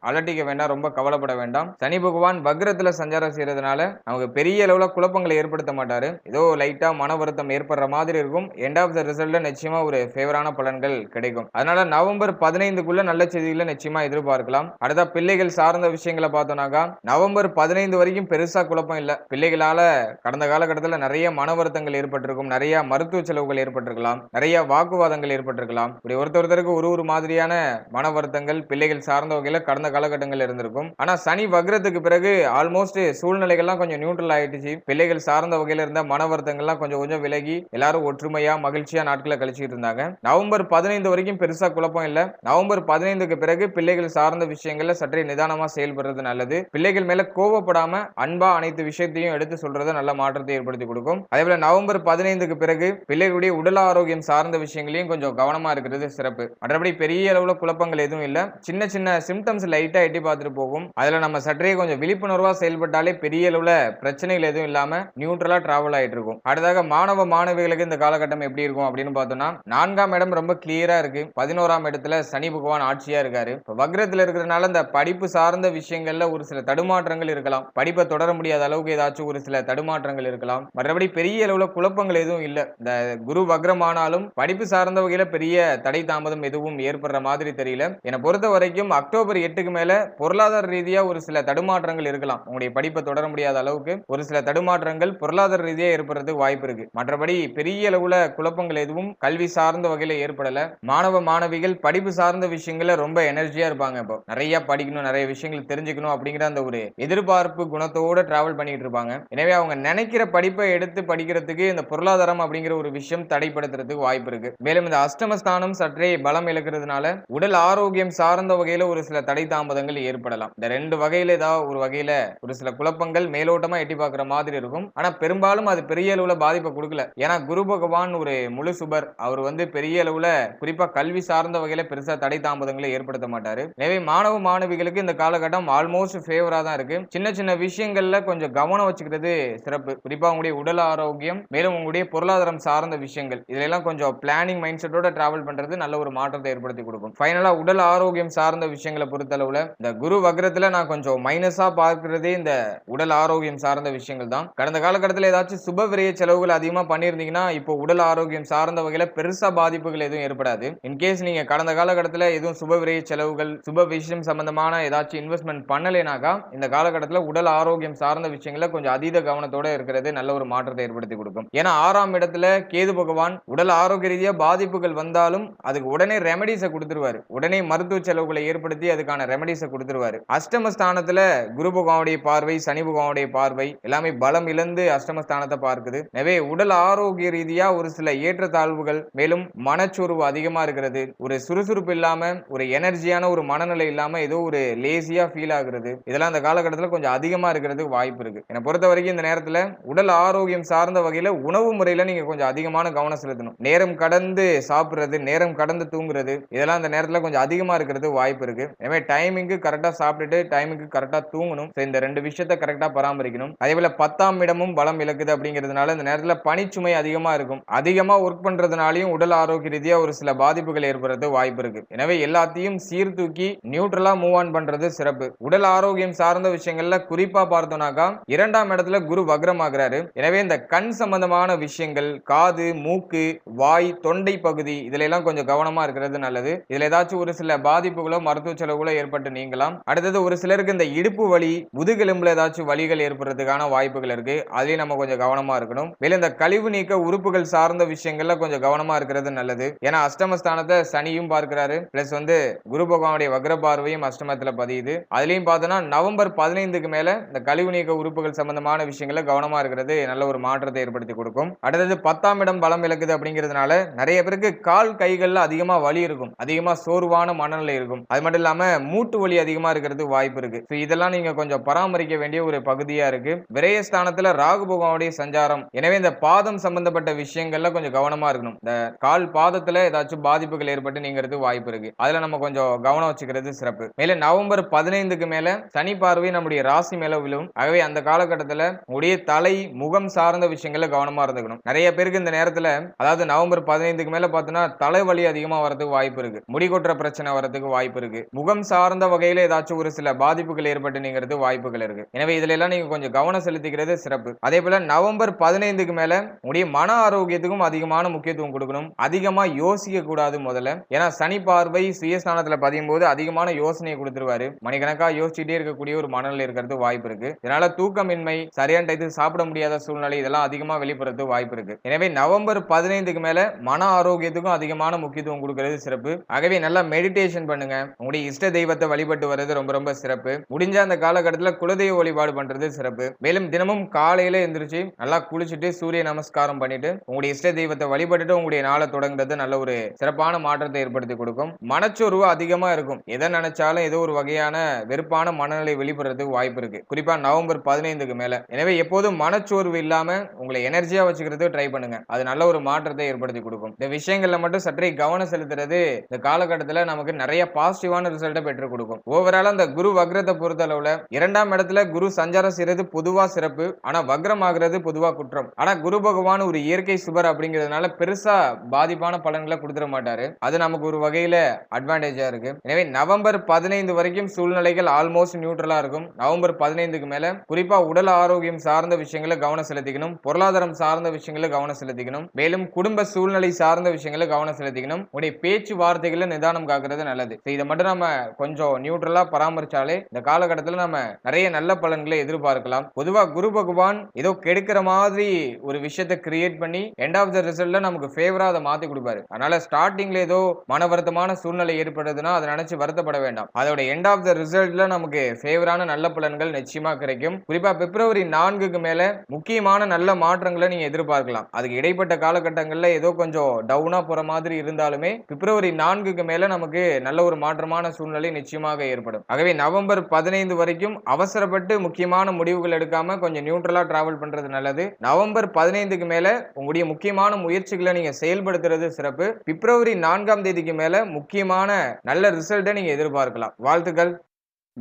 அலட்டிக்க வேண்டாம் ரொம்ப கவலைப்பட வேண்டாம். சனி பகவான் வக்ரத்துல சஞ்சாரம் செய்யறதுனால நமக்கு பெரிய அளவுல குழப்பங்களை ஏற்படுத்த மாட்டாரு. ஏதோ லைட்டா மன வருத்தம் ஏற்படுற மாதிரி இருக்கும். எண்ட் ஆஃப் த ரிசல்ட்ல நிச்சயமா ஒரு ஃபேவரான பலன்கள் கிடைக்கும். அதனால நவம்பர் பதினைந்துக்குள்ள நல்ல செய்திகளை நிச்சயமா எதிர்பார்க்கலாம். அடுத்த பிள்ளைகள் சார்ந்த விஷயங்களை பார்த்தோம்னாக்கா நவம்பர் பதினைந்து வரைக்கும் பெருசா குழப்பம் இல்லை. பிள்ளைகளால கடந்த காலகட்டத்தில் நிறைய மன வருத்தங்கள் ஏற்பட்டிருக்கும். நிறைய மருத்துவ செலவுகள் ஏற்பட்டிருக்கலாம். நிறைய வாக்குவாதங்கள் ஏற்பட்டிருக்கலாம். இப்படி ஒருத்தருக்கு ஒரு ஒரு மாதிரியான மன வருத்தங்கள் பிள்ளைகள் சார்ந்த வகையில் கடந்த காலகட்டங்கள் இருந்திருக்கும். ஆனா சனி வக்ரத்துக்கு பிறகு ஆல்மோஸ்ட் சூழ்நிலைகள்லாம் கொஞ்சம் நியூட்ரல் ஆயிடுச்சு. பிள்ளைகள் சார்ந்த வகையில் இருந்த மன வருத்தங்கள்லாம் கொஞ்சம் கொஞ்சம் விலகி எல்லாரும் ஒற்றுமையா மகிழ்ச்சியா நாட்களை கழிச்சிட்டு இருந்தாங்க. நவம்பர் பதினைந்து வரைக்கும் பெருசா குழப்பம் இல்ல. நவம்பர் பதினைந்துக்கு பிறகு பிள்ளைகள் சார்ந்த விஷயங்கள்ல சற்றே நிதானமா செயல்படுறது நல்லது. பிள்ளைகள் மேல கோவப்படாம அன்பா அனைத்து விஷயத்தையும் எடுத்து சொல்றது நல்ல மாற்றத்தை ஏற்படுத்தி கொடுக்கும். அதே போல நவம்பர் பதினைந்துக்கு பிறகு பிள்ளைகளுடைய உடல் ஆரோக்கியம் சார்ந்த விஷயங்களையும் கொஞ்சம் கவனமா இருக்கிறது சிறப்பு. மற்றபடி பெரிய அளவில் குழப்பங்கள் எதுவும் இல்லை. சின்ன சின்ன சிம்டம்ஸ் லைட்டாக எட்டி பார்த்துட்டு போகும். அதுல நம்ம சற்றே கொஞ்சம் விழிப்புணர்வாக செயல்பட்டாலே பெரிய அளவில் பிரச்சனைகள் எதுவும் இல்லாமல் நியூட்ரலா டிராவல் ஆகிட்டு இருக்கும். அடுத்ததாக மாணவ மாணவிகளுக்கு இந்த காலகட்டம் எப்படி இருக்கும் அப்படின்னு பார்த்தோம்னா நான்காம் இடம் ரொம்ப கிளியராக இருக்கு. பதினோராம் இடத்துல சனி பகவான் ஆட்சியாக இருக்காரு. இப்போ வக்ரத்தில் இருக்கிறனால இந்த படிப்பு சார்ந்த விஷயங்கள்ல ஒரு சில தடுமாற்றங்கள் இருக்கலாம். படிப்பை தொடர முடியாத அளவுக்கு ஏதாச்சும் ஒரு சில தடுமாற்றங்கள் இருக்கலாம். மற்றபடி பெரிய அளவுல குழப்பங்கள் எதுவும் இல்லை. இந்த குரு வக்ரமானாலும் படிப்பு சார்ந்த வகையில பெரிய தடை தாமதம் எதுவும் ஏற்படுற மாதிரி தெரியல. என்னை பொறுத்த வரைக்கும் அக்டோபர் எட்டுக்கு மேல பொருளாதார ரீதியா ஒரு சில தடுமாற்றங்கள் இருக்கலாம். உங்களுடைய படிப்பை தொடர முடியாத அளவுக்கு ஒரு சில தடுமாற்றங்கள் பொருளாதார ரீதியா ஏற்படுறதுக்கு வாய்ப்பு இருக்கு. மற்றபடி பெரிய அளவுல குழப்பங்கள் எதுவும் கல்வி சார்ந்த வகையில ஏற்படல. மாணவ மாணவிகள் படிப்பு சார்ந்த விஷயங்கள ரொம்ப எனர்ஜியா இருப்பாங்க இப்போ. நிறைய படிக்கணும் நிறைய விஷயங்கள் தெரிஞ்சுக்கணும் அப்படிங்கிற அந்த ஒரு எதிர்பார்ப்பு குணத்தோட டிராவல் பண்ணிட்டு இருப்பாங்க. எனவே அவங்க நினைக்கிற படிப்பை எடுத்து படிக்கிறதுக்கு இந்த பொருளாதாரம் அப்படிங்கிற ஒரு விஷயம் தடைப்படுத்துறதுக்கு வாய்ப்பு இருக்கு. மேலும் இந்த அஷ்டமஸ்தானம் சற்றே பலம் இழக்கிறதுனால உடல் ஆரோக்கியம் சார்ந்த வகையில ஒரு சில தடை தாமதங்கள் ஏற்படலாம். இந்த ரெண்டு வகையில ஏதாவது ஒரு வகையில ஒரு சில குழப்பங்கள் மேலோட்டமா எட்டி பார்க்குற மாதிரி இருக்கும். ஆனா பெரும்பாலும் அது பெரிய அளவுல பாதிப்பை கொடுக்கல. ஏன்னா குரு பகவான் ஒரு முழு சுபர். அவர் வந்து பெரிய அளவுல குறிப்பா கல்வி சார்ந்த வகையில பெருசா தடை தாமதங்களை ஏற்படுத்த மாட்டாரு. எனவே மாணவ மாணவிகளுக்கு இந்த காலகட்டம் ஆல்மோஸ்ட் ஃபேவரா தான் இருக்கு. சின்ன சின்ன விஷயங்கள்ல கொஞ்சம் கவனம் வச்சுக்கிறது சிறப்பு. குறிப்பா உங்களுடைய உடல் ஆரோக்கியம் மேலும் உங்களுடைய பொருளாதாரம் சார்ந்த விஷயங்கள். இதெல்லாம் கொஞ்சம் பிளானிங் மைண்ட் செட்டோட டிராவல் பண்றது நல்ல ஒரு மாற்றத்தை ஏற்படுத்தி கொடுக்கும். ஃபைனலா உடல் ஆரோக்கியம் சார்ந்த விஷயங்களை பொறுத்தளவுல இந்த குரு வக்ரத்துல நான் கொஞ்சம் மைனஸா பார்க்கறதே இந்த உடல் ஆரோக்கியம் சார்ந்த விஷயங்கள் தான். கடந்த காலகட்டத்தில் ஏதாச்சும் சுப விரைய செலவுகள் அதிகமா பண்ணியிருந்தீங்கன்னா இப்போ உடல் ஆரோக்கியம் சார்ந்த வகையில பெருசா பாதிப்புகள் எதுவும் ஏற்படாது. இன்கேஸ் நீங்க கடந்த காலகட்டத்தில் எதுவும் சுப விரைய செலவுகள் சுப விஷயம் சம்பந்தமான ஏதாச்சும் இன்வெஸ்ட்மெண்ட் பண்ணலைனாக்கா இந்த காலகட்டத்தில் உடல் ஆரோக்கியம் சார்ந்த விஷயங்கள கொஞ்சம் அதீத கவனத்தோட இருக்கிறது நல்ல ஒரு மாற்றத்தை ஏற்படுத்தி கொடுக்கும். ஏன்னா ஆறாம் இடத்துல கேது பகவான் உடல் ஆரோக்கிய ரீதியாக பாதிப்புகள் வந்தாலும் அதுக்கு உடனே ரெமடிஸை கொடுத்துருவாரு. உடனே மருத்துவ செலவுகளை ஏற்படுத்தி அதுக்கான ரெமடிஸை கொடுத்துருவாரு. அஷ்டமஸ்தானத்துல குரு பகவானுடைய பார்வை சனி பகவானுடைய பார்வை எல்லாமே பலம் இழந்து அஷ்டமஸ்தானத்தை பார்க்குது. எனவே உடல் ஆரோக்கிய ரீதியா ஒரு சில ஏற்றத்தாழ்வுகள் மேலும் மனச்சோர்வு அதிகமா இருக்கிறது. ஒரு சுறுசுறுப்பு இல்லாம ஒரு எனர்ஜியான ஒரு மனநிலை இல்லாம ஏதோ ஒரு லேசியா ஃபீல் ஆகுறது. இதெல்லாம் அந்த காலகட்டத்தில் கொஞ்சம் அதிகமா இருக்கிறதுக்கு வாய்ப்பு இருக்கு. என்னை பொறுத்த வரைக்கும் இந்த நேரத்துல உடல் ஆரோக்கியம் சார்ந்த வகையில உணவு முறையில நீங்க கொஞ்சம் அதிகமா அதிகமான கவனம் செலுத்தணும். நேரம் கடந்து சாப்பிட்றது நேரம் கடந்து தூங்குறது இதெல்லாம் அந்த நேரத்தில் கொஞ்சம் அதிகமாக இருக்கிறது வாய்ப்பு இருக்கு. எனவே டைமிங்க்கு கரெக்டாக சாப்பிட்டுட்டு டைமுக்கு கரெக்டாக தூங்கணும். இந்த ரெண்டு விஷயத்த கரெக்டாக பராமரிக்கணும். அதே போல பத்தாம் இடமும் பலம் இழக்குது அப்படிங்கிறதுனால இந்த நேரத்தில் பணிச்சுமை அதிகமாக இருக்கும். அதிகமாக ஒர்க் பண்ணுறதுனாலையும் உடல் ஆரோக்கிய ரீதியாக ஒரு சில பாதிப்புகள் ஏற்படுறது வாய்ப்பு இருக்கு. எனவே எல்லாத்தையும் சீர்தூக்கி நியூட்ரலா மூவ் ஆன் பண்றது சிறப்பு. உடல் ஆரோக்கியம் சார்ந்த விஷயங்கள்ல குறிப்பா பார்த்தோம்னாக்கா இரண்டாம் இடத்துல குரு வக்ரமாகிறாரு. எனவே இந்த கண் சம்பந்தமான விஷயங்கள் காது மூக்கு வாய் தொண்டை பகுதி இதுல எல்லாம் கொஞ்சம் கவனமா இருக்கிறது நல்லது. இதுல ஏதாச்சும் ஒரு சில பாதிப்புகளோ மருத்துவ செலவுகளோ ஏற்பட்டு நீங்கலாம். அடுத்தது ஒரு சிலருக்கு இந்த இடுப்பு வலி முதுகெலும்புல ஏதாச்சும் வலிகள் ஏற்படுறதுக்கான வாய்ப்புகள் இருக்கு. அதுலயும் நம்ம கொஞ்சம் கவனமா இருக்கணும். மேலும் இந்த கழிவு நீக்க உறுப்புகள் சார்ந்த விஷயங்கள்ல கொஞ்சம் கவனமா இருக்கிறது நல்லது. ஏன்னா அஷ்டமஸ்தானத்தை சனியும் பார்க்கிறாரு. பிளஸ் வந்து குரு பகவானுடைய வக்ர பார்வையும் அஷ்டமத்துல பதியுது. அதுலயும் பார்த்தோம்னா நவம்பர் பதினைந்துக்கு மேல இந்த கழிவு நீக்க உறுப்புகள் சம்பந்தமான விஷயங்கள்ல கவனமா இருக்கிறது நல்ல ஒரு மாற்றத்தை ஏற்படுத்தி கொடுக்கும். அடுத்தது பத்தாம் இடம் பலம் இழக்குது அப்படிங்கிறதுனால நிறைய பேருக்கு கால் கைகள்ல அதிகமா வலி இருக்கும். அதிகமா சோர்வான மனநிலை இருக்கும். அது மட்டும் இல்லாம மூட்டு வலி அதிகமா இருக்கிறது வாய்ப்பு இருக்கு. இதெல்லாம் நீங்க கொஞ்சம் பராமரிக்க வேண்டிய ஒரு பகுதியா இருக்கு. விரயஸ்தானத்துல ராகு பகவானுடைய சஞ்சாரம். எனவே இந்த பாதம் சம்பந்தப்பட்ட விஷயங்கள்ல கொஞ்சம் கவனமா இருக்கணும். இந்த கால் பாதத்துல ஏதாச்சும் பாதிப்புகள் ஏற்பட்டு நீங்கிறது வாய்ப்பு இருக்கு. அதுல நம்ம கொஞ்சம் கவனம் வச்சுக்கிறது சிறப்பு. மேல நவம்பர் பதினைந்துக்கு மேல சனி பார்வை நம்முடைய ராசி மேல விழும். ஆகவே அந்த காலகட்டத்துல உடைய தலை முகம் சார்ந்த விஷயங்கள்ல கவனமா இருந்துக்கணும். நிறைய பேருக்கு இந்த நேரத்துல அதாவது நவம்பர் பதினைந்துக்கு மேல பார்த்தோன்னா தலைவலி அதிகமா வரதுக்கு வாய்ப்பு இருக்கு. முடி கொட்டுற பிரச்சனை வரதுக்கு வாய்ப்பு இருக்கு. முகம் சார்ந்த வகையில ஏதாச்சும் ஒரு சில பாதிப்புகள் ஏற்பட்டு நீங்கிறது வாய்ப்புகள் இருக்கு. எனவே இதுல எல்லாம் நீங்க கொஞ்சம் கவனம் செலுத்திக்கிறது சிறப்பு. அதே போல நவம்பர் பதினைந்துக்கு மேல உடைய மன ஆரோக்கியத்துக்கும் அதிகமான முக்கியத்துவம் கொடுக்கணும். அதிகமா யோசிக்க கூடாது முதல்ல. ஏன்னா சனி பார்வை சுயஸ்தானத்துல பதியும் போது அதிகமான யோசனையை கொடுத்துருவாரு. மணிக்கணக்கா யோசிச்சுட்டே இருக்கக்கூடிய ஒரு மனநிலை இருக்கிறது வாய்ப்பு இருக்கு. இதனால தூக்கமின்மை சரியான டயத்துக்கு சாப்பிட முடியாத சூழ்நிலை இதெல்லாம் அதிகமா வெளிப்படுறது வாய்ப்பு இருக்கு. எனவே நவம்பர் பதினைந்துக்கு மேல மன ஆரோக்கியத்துக்கும் அதிகமான முக்கியத்துவம் கொடுக்கறது சிறப்பு. ஆகவே நல்லா மெடிடேஷன் பண்ணுங்க. உங்களுடைய இஷ்ட தெய்வத்தை வழிபட்டு வர்றது ரொம்ப ரொம்ப சிறப்பு. முடிஞ்ச அந்த காலகட்டத்தில் குலதெய்வ வழிபாடு பண்றது சிறப்பு. மேலும் தினமும் காலையில எந்திரிச்சு நல்லா குளிச்சுட்டு சூரிய நமஸ்காரம் பண்ணிட்டு உங்களுடைய இஷ்ட தெய்வத்தை வழிபட்டுட்டு உங்களுடைய நாளை தொடங்குறது நல்ல ஒரு சிறப்பான மாற்றத்தை ஏற்படுத்தி கொடுக்கும். மனச்சோர்வு அதிகமா இருக்கும். எதை நினைச்சாலும் ஏதோ ஒரு வகையான வெறுப்பான மனநிலை வெளிப்படுறதுக்கு வாய்ப்பு இருக்கு. குறிப்பா நவம்பர் பதினைந்துக்கு மேல. எனவே எப்போதும் மனச்சோர்வு இல்லாம உங்களை எனர்ஜியா வச்சுக்கிறதுக்கு ட்ரை பண்ணுங்க. அது நல்ல ஒரு மாற்றத்தை ஏற்படுத்தி கொடுக்கும். இந்த விஷயங்கள்ல மட்டும் சற்றே கவனம் செலுத்துறது இந்த காலகட்டத்தில் நமக்கு நிறைய பாசிட்டிவான ரிசல்ட்டை பெற்றுக் கொடுக்கும். ஓவரால் அந்த குரு வக்ரத்தை பொறுத்த அளவுல இரண்டாம் இடத்துல குரு சஞ்சாரம் செய்யறது பொதுவா சிறப்பு. ஆனா வக்ரம் ஆகுறது பொதுவா குற்றம். ஆனா குரு பகவான் ஒரு இயற்கை சுபர் அப்படிங்கிறதுனால பெருசா பாதிப்பான பலன்களை கொடுத்துட மாட்டாரு. அது நமக்கு ஒரு வகையில அட்வான்டேஜா இருக்கு. எனவே நவம்பர் பதினைந்து வரைக்கும் சூழ்நிலைகள் ஆல்மோஸ்ட் நியூட்ரலா இருக்கும். நவம்பர் பதினைந்துக்கு மேல குறிப்பா உடல் ஆரோக்கியம் சார்ந்த விஷயங்களை கவனம் செலுத்திக்கணும். பொருளாதாரம் சார்ந்த விஷயங்களை கவனம் செலுத்திக்கணும். மேலும் குடும்ப சூழ்நிலை சார்ந்த விஷயங்களை கவனம் செலுத்திக்கணும். உடைய பேச்சு வார்த்தைகளை நிதானம் காக்கிறது நல்லது. இதை மட்டும் நம்ம கொஞ்சம் நியூட்ரலா பராமரிச்சாலே இந்த காலகட்டத்தில் நம்ம நிறைய நல்ல பலன்களை எதிர்பார்க்கலாம். பொதுவா குரு பகவான் ஏதோ கெடுக்கிற மாதிரி ஒரு விஷயத்தை கிரியேட் பண்ணி எண்ட் ஆஃப் த ரிசல்ட்ல நமக்கு ஃபேவரா அதை மாத்தி கொடுப்பாரு. அதனால ஸ்டார்டிங்ல ஏதோ மன வருத்தமான சூழ்நிலை ஏற்படுதுன்னா அதை நினைச்சு வருத்தப்பட வேண்டாம். அதோட எண்ட் ஆஃப் த ரிசல்ட்ல நமக்கு ஃபேவரான நல்ல பலன்கள் நிச்சயமா கிடைக்கும். குறிப்பா பிப்ரவரி நான்குக்கு மேல முக்கியமான நல்ல மாற்றங்களை நீங்க எதிர்பார்க்கலாம். அதுக்கு இடைப்பட்ட காலகட்டங்களில் ஏதோ கொஞ்சம் டவுனாக போகிற மாதிரி இருந்தாலுமே பிப்ரவரி நான்குக்கு மேலே நமக்கு நல்ல ஒரு மாற்றமான சூழ்நிலை நிச்சயமாக ஏற்படும். ஆகவே நவம்பர் பதினைந்து வரைக்கும் அவசரப்பட்டு முக்கியமான முடிவுகள் எடுக்காமல் கொஞ்சம் நியூட்ரலாக டிராவல் பண்ணுறது நல்லது. நவம்பர் பதினைந்துக்கு மேலே உங்களுடைய முக்கியமான முயற்சிகளை நீங்கள் செயல்படுத்துறது சிறப்பு. பிப்ரவரி நான்காம் தேதிக்கு மேலே முக்கியமான நல்ல ரிசல்ட்டை நீங்கள் எதிர்பார்க்கலாம். வாழ்த்துக்கள்.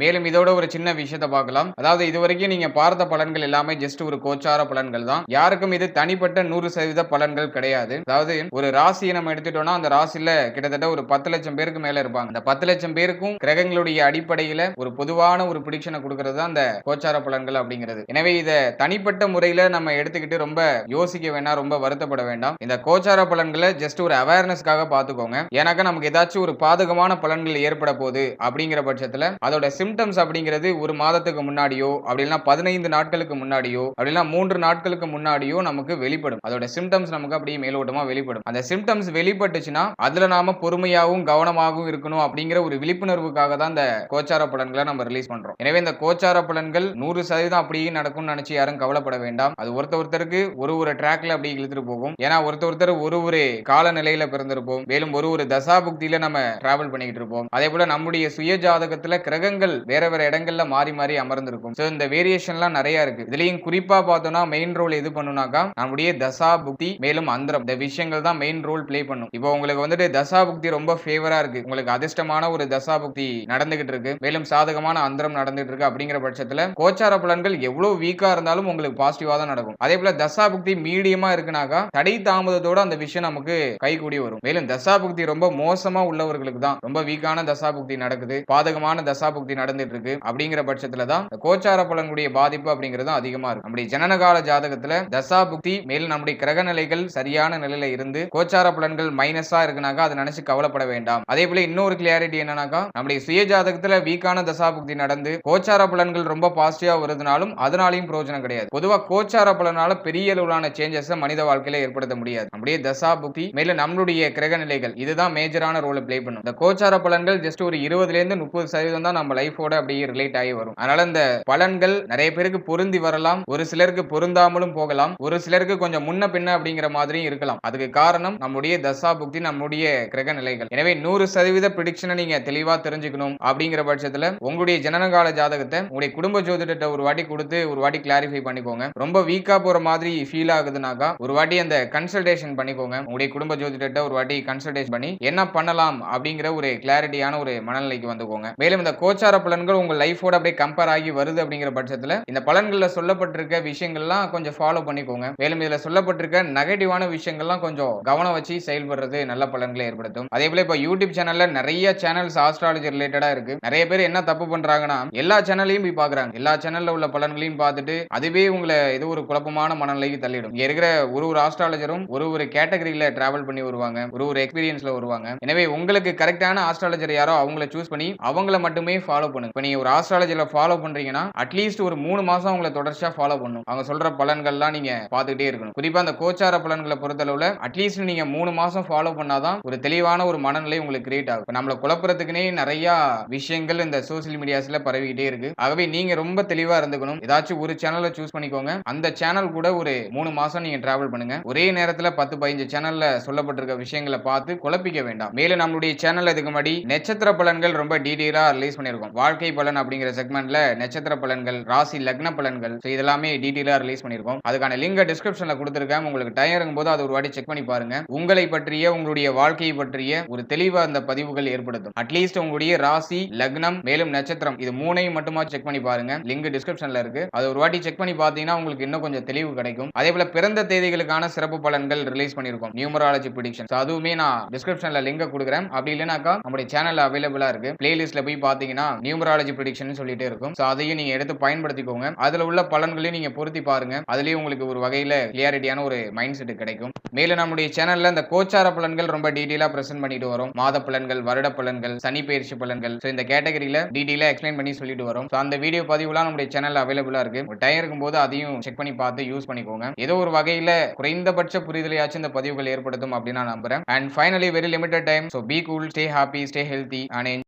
மேலும் இதோட ஒரு சின்ன விஷயத்தை பார்க்கலாம். அதாவது இதுவரைக்கும் நீங்க பார்த்த பலன்கள் எல்லாமே ஜஸ்ட் ஒரு கோச்சார பலன்கள் தான். யாருக்கும் இது தனிப்பட்ட நூறு சதவீத பலன்கள் கிடையாது. அதாவது ஒரு ராசியை நம்ம எடுத்துட்டோம்னா அந்த ராசியில கிட்டத்தட்ட ஒரு பத்து லட்சம் பேருக்கு மேல இருப்பாங்க. அந்த பத்து லட்சம் பேருக்கும் கிரகங்களுடைய அடிப்படையில ஒரு பொதுவான ஒரு பிடிக்ஷனை கொடுக்கறது தான் அந்த கோச்சார பலன்கள் அப்படிங்கிறது. எனவே இதை தனிப்பட்ட முறையில நம்ம எடுத்துக்கிட்டு ரொம்ப யோசிக்க வேண்டாம் ரொம்ப வருத்தப்பட வேண்டாம். இந்த கோச்சார பலன்களை ஜஸ்ட் ஒரு அவேர்னஸ்க்காக பார்த்துக்கோங்க. ஏன்னாக்கா நமக்கு ஏதாச்சும் ஒரு பாதகமான பலன்கள் ஏற்பட போகுது அப்படிங்கிற பட்சத்துல அதோட சிம்டம்ஸ் அப்படிங்கிறது ஒரு மாதத்துக்கு முன்னாடியோ அப்படின்னா பதினைந்து நாட்களுக்கு முன்னாடியோ அப்படின்னா மூன்று நாட்களுக்கு முன்னாடியோ நமக்கு வெளிப்படும். அதோட சிம்டம்ஸ் நமக்கு அப்படியே மேலோட்டமா வெளிப்படும். அந்த சிம்டம்ஸ் வெளிப்பட்டுச்சுன்னா அதுல நாம பொறுமையாகவும் கவனமாகவும் இருக்கணும் அப்படிங்கிற ஒரு விழிப்புணர்வுக்காக தான் இந்த கோச்சார பலன்களை நம்ம ரிலீஸ் பண்றோம். எனவே இந்த கோச்சார பலன்கள் நூறு சதவீதம் அப்படியே நடக்கும்னு நினைச்சு யாரும் கவலைப்பட வேண்டாம். அது ஒருத்த ஒருத்தருக்கு ஒரு ஒரு டிராக்ல அப்படி இழுத்துட்டு போகும். ஏன்னா ஒருத்த ஒருத்தர் ஒரு ஒரு காலநிலையில பிறந்திருப்போம். மேலும் ஒரு ஒரு தசாபுக்தியில நம்ம டிராவல் பண்ணிக்கிட்டு இருப்போம். அதே போல நம்முடைய சுய ஜாதகத்துல கிரகங்கள் வேற வேற இடங்கள்ல மாறி மாறி அமர்ந்திருக்கும். சோ இந்த வேரியேஷன்லாம் நிறைய இருக்கு. இதுலயும் குறிப்பா பார்த்தோம்னா மெயின் ரோல் எது பண்ணுனாக்கா நம்முடைய தசா புக்தி மேலும் அந்தரம். இந்த விஷயங்கள் தான் மெயின் ரோல் பிளே பண்ணும். இப்போ உங்களுக்கு வந்துட்டு தசா புக்தி ரொம்ப ஃபேவரா இருக்கு. உங்களுக்கு அதிர்ஷ்டமான ஒரு தசா புக்தி நடந்துகிட்டு இருக்கு. மேலும் சாதகமான அந்தரம் நடந்துட்டு இருக்கு அப்படிங்கிற பட்சத்துல கோச்சார பலன்கள் எவ்வளவு வீக்கா இருந்தாலும் உங்களுக்கு பாசிட்டிவா தான் நடக்கும். அதே போல தசா புக்தி மீடியமா இருக்குனாக்கா தடை தாமதத்தோட அந்த விஷயம் நமக்கு கை கூடி வரும். மேலும் தசா புக்தி ரொம்ப மோசமா உள்ளவர்களுக்கு தான் ரொம்ப வீக்கான தசா புக்தி நடக்குது. பாதகமான தசா புக்தி நடந்துட்டு இருக்கு அப்படிங்கிற பட்சத்துல தான் கோச்சார பலன்களுடைய பாதிப்பு அப்படிங்கிறது அதிகமா இருக்கும் நம்முடைய ஜனனகால ஜாதகத்துல தசா புக்தி மேலும் நம்முடைய கிரக நிலைகள் சரியான நிலையில இருந்து கோச்சார பலன்கள் மைனஸா இருக்குனாக்கா அதை நினைச்சு கவலைப்பட வேண்டாம். அதே போல இன்னொரு கிளியாரிட்டி என்னன்னாக்கா நம்முடைய சுய ஜாதகத்துல வீக்கான தசா புக்தி நடந்து கோச்சார பலன்கள் ரொம்ப பாசிட்டிவா வருதுனாலும் அதனாலையும் பிரயோஜனம் கிடையாது. பொதுவா கோச்சார பலனால பெரிய அளவிலான சேஞ்சஸ் மனித வாழ்க்கையில ஏற்படுத்த முடியாது. நம்முடைய தசா புக்தி மேலும் நம்மளுடைய கிரக நிலைகள் இதுதான் மேஜரான ரோலை ப்ளே பண்ணும். இந்த கோச்சார பலன்கள் ஜஸ்ட் ஒரு இருபதுல இருந்து முப்பது சதவீதம் தான் நம்ம லைஃபோட அப்படியே ரிலேட் ஆகி வரும். அதனால இந்த பலன்கள் நிறைய பேருக்கு பொருந்தி வரலாம். ஒரு சிலருக்கு பொருந்தாமலும் போகலாம். ஒரு சிலருக்கு கொஞ்சம் முன்ன பின்ன அப்படிங்கிற மாதிரியும் இருக்கலாம். அதுக்கு காரணம் நம்முடைய தசா புக்தி நம்முடைய கிரக நிலைகள். எனவே நூறு சதவீத ப்ரிடிக்ஷனை நீங்க தெளிவா தெரிஞ்சுக்கணும் அப்படிங்கிற பட்சத்துல உங்களுடைய ஜனனகால ஜாதகத்தை உங்களுடைய குடும்ப ஜோதிடத்தை ஒரு வாட்டி கொடுத்து ஒரு வாட்டி கிளாரிஃபை பண்ணிக்கோங்க. ரொம்ப வீக்கா போற மாதிரி ஃபீல் ஆகுதுனாக்கா ஒரு வாட்டி அந்த கன்சல்டேஷன் பண்ணிக்கோங்க. உங்களுடைய குடும்ப ஜோதிடத்தை ஒரு வாட்டி கன்சல்டேஷன் பண்ணி என்ன பண்ணலாம் அப்படிங்கிற ஒரு கிளாரிட்டியான ஒரு மனநிலைக்கு வந்துக்கோங்க. மேலும் இந்த கோச்சார பலன்கள் உங்கள் லைஃபோட அப்படியே கம்பேர் ஆகி வருது அப்படிங்கிற பட்சத்துல இந்த பலன்களில் சொல்லப்பட்டிருக்க விஷயங்கள்லாம் கொஞ்சம் ஃபாலோ பண்ணிக்கோங்க. மேலும் இதில் சொல்லப்பட்டிருக்க நெகட்டிவான விஷயங்கள்லாம் கொஞ்சம் கவனம் வச்சு செயல்படுறது நல்ல பலன்களை ஏற்படுத்தும். அதே போல இப்போ யூடியூப் சேனலில் நிறைய சேனல்ஸ் ஆஸ்ட்ராலஜி ரிலேட்டடா இருக்கு. நிறைய பேர் என்ன தப்பு பண்றாங்கன்னா எல்லா சேனல்லையும் போய் பாக்குறாங்க. எல்லா சேனலில் உள்ள பலன்களையும் பார்த்துட்டு அதுவே உங்களை ஏதோ ஒரு குழப்பமான மனநிலைக்கு தள்ளிடும். இங்கே இருக்கிற ஒரு ஒரு ஆஸ்ட்ராலஜரும் ஒரு ஒரு கேட்டகரியில டிராவல் பண்ணி வருவாங்க. ஒரு ஒரு எக்ஸ்பீரியன்ஸ்ல வருவாங்க. எனவே உங்களுக்கு கரெக்டான ஆஸ்ட்ராலஜர் யாரோ அவங்கள சூஸ் பண்ணி அவங்கள மட்டுமே ஃபாலோ பண்ணுங்க. இப்போ நீங்க ஒரு ஆஸ்ட்ராலஜில ஃபாலோ பண்றீங்கன்னா அட்லீஸ்ட் ஒரு மூணு மாசம் உங்களை தொடர்ச்சியா ஃபாலோ பண்ணும். அவங்க சொல்ற பலன்கள்லாம் நீங்க பார்த்துக்கிட்டே இருக்கணும். குறிப்பா அந்த கோச்சார பலன்களை பொறுத்தளவுல அட்லீஸ்ட் நீங்க மூணு மாசம் ஃபாலோ பண்ணாதான் ஒரு தெளிவான ஒரு மனநிலை உங்களுக்கு கிரியேட் ஆகும். நம்மளை நம்மள குழப்பறதுக்குனே நிறைய விஷயங்கள் இந்த சோசியல் மீடியாஸ்ல பரவிக்கிட்டே இருக்கு. ஆகவே நீங்க ரொம்ப தெளிவா இருந்துக்கணும். ஏதாச்சும் ஒரு சேனலை சூஸ் பண்ணிக்கோங்க. அந்த சேனல் கூட ஒரு மூணு மாசம் நீங்க டிராவல் பண்ணுங்க. ஒரே நேரத்துல பத்து பதினஞ்சு சேனல்ல சொல்லப்பட்டிருக்க விஷயங்களை பார்த்து குழப்பிக்க வேண்டாம். மேலும் நம்மளுடைய சேனல் இதுக்கு முன்னாடி நட்சத்திர பலன்கள் ரொம்ப டீடைலா ரிலீஸ் பண்ணிருக்கோம் வாழ்க்கை பலன் அப்படிங்கிற செக்மெண்ட்ல நட்சத்திர பலன்கள் ராசி லக்ன பலன்கள். இதெல்லாமே டீட்டெயிலாக ரிலீஸ் பண்ணிருக்கோம். அதுக்கான லிங்க் டிஸ்கிரிப்ஷன்ல கொடுத்துருக்கேன். உங்களுக்கு டைம் இருக்கும்போது அது ஒரு வாட்டி செக் பண்ணி பாருங்க. உங்களை பற்றிய உங்களுடைய வாழ்க்கையை பற்றிய ஒரு தெளிவா அந்த பதிவுகள் ஏற்படுத்தும். அட்லீஸ்ட் உங்களுடைய ராசி லக்னம் மேலும் நட்சத்திரம் இது மூணையும் மட்டுமா செக் பண்ணி பாருங்க. லிங்க் டிஸ்கிரிப்ஷன்ல இருக்கு. அது ஒரு வாட்டி செக் பண்ணி பார்த்தீங்கன்னா உங்களுக்கு இன்னும் கொஞ்சம் தெளிவு கிடைக்கும். அதே போல பிறந்த தேதிகளுக்கான சிறப்பு பலன்கள் ரிலீஸ் பண்ணிருக்கோம். நியூமராலஜி ப்ரிடிக்ஷன் அதுவுமே நான் டிஸ்கிரிப்ஷன்ல லிங்க் கொடுக்குறேன். அப்படி இல்லைனாக்கா நம்முடைய சேனல் அவைலபிளா இருக்கு. பிளேலிஸ்ட்ல போய் பாத்தீங்கன்னா நியூமராலஜி ப்ரிடிக்ஷன் சொல்லிட்டே இருக்கும். ஸோ அதையும் நீங்க எடுத்து பயன்படுத்திக்கோங்க. அதுல உள்ள பலன்களையும் நீங்க பொருத்தி பாருங்க. அதுலயும் உங்களுக்கு ஒரு வகையில கிளியாரிட்டியான ஒரு மைண்ட் செட் கிடைக்கும். மேலும் நம்முடைய சேனல்ல இந்த கோச்சார பலன்கள் ரொம்ப டீட்டெயிலாக பிரசென்ட் பண்ணிட்டு வரும். மாத பலன்கள் வருட பலன்கள் சனி பயிற்சி பலன்கள். ஸோ இந்த கேட்டகரியில டீட்டெயிலாக எக்ஸ்பிளைன் பண்ணி சொல்லிட்டு வரும். ஸோ அந்த வீடியோ பதிவுலாம் நம்முடைய சேனல் அவைலபிளா இருக்கு. ஒரு டைம் இருக்கும்போது அதையும் செக் பண்ணி பார்த்து யூஸ் பண்ணிக்கோங்க. ஏதோ ஒரு வகையில குறைந்தபட்ச புரிதலையாச்சும் இந்த பதிவுகள் ஏற்படுத்தும் அப்படின்னு நான் நம்புறேன். And finally very limited time so be cool stay happy stay healthy and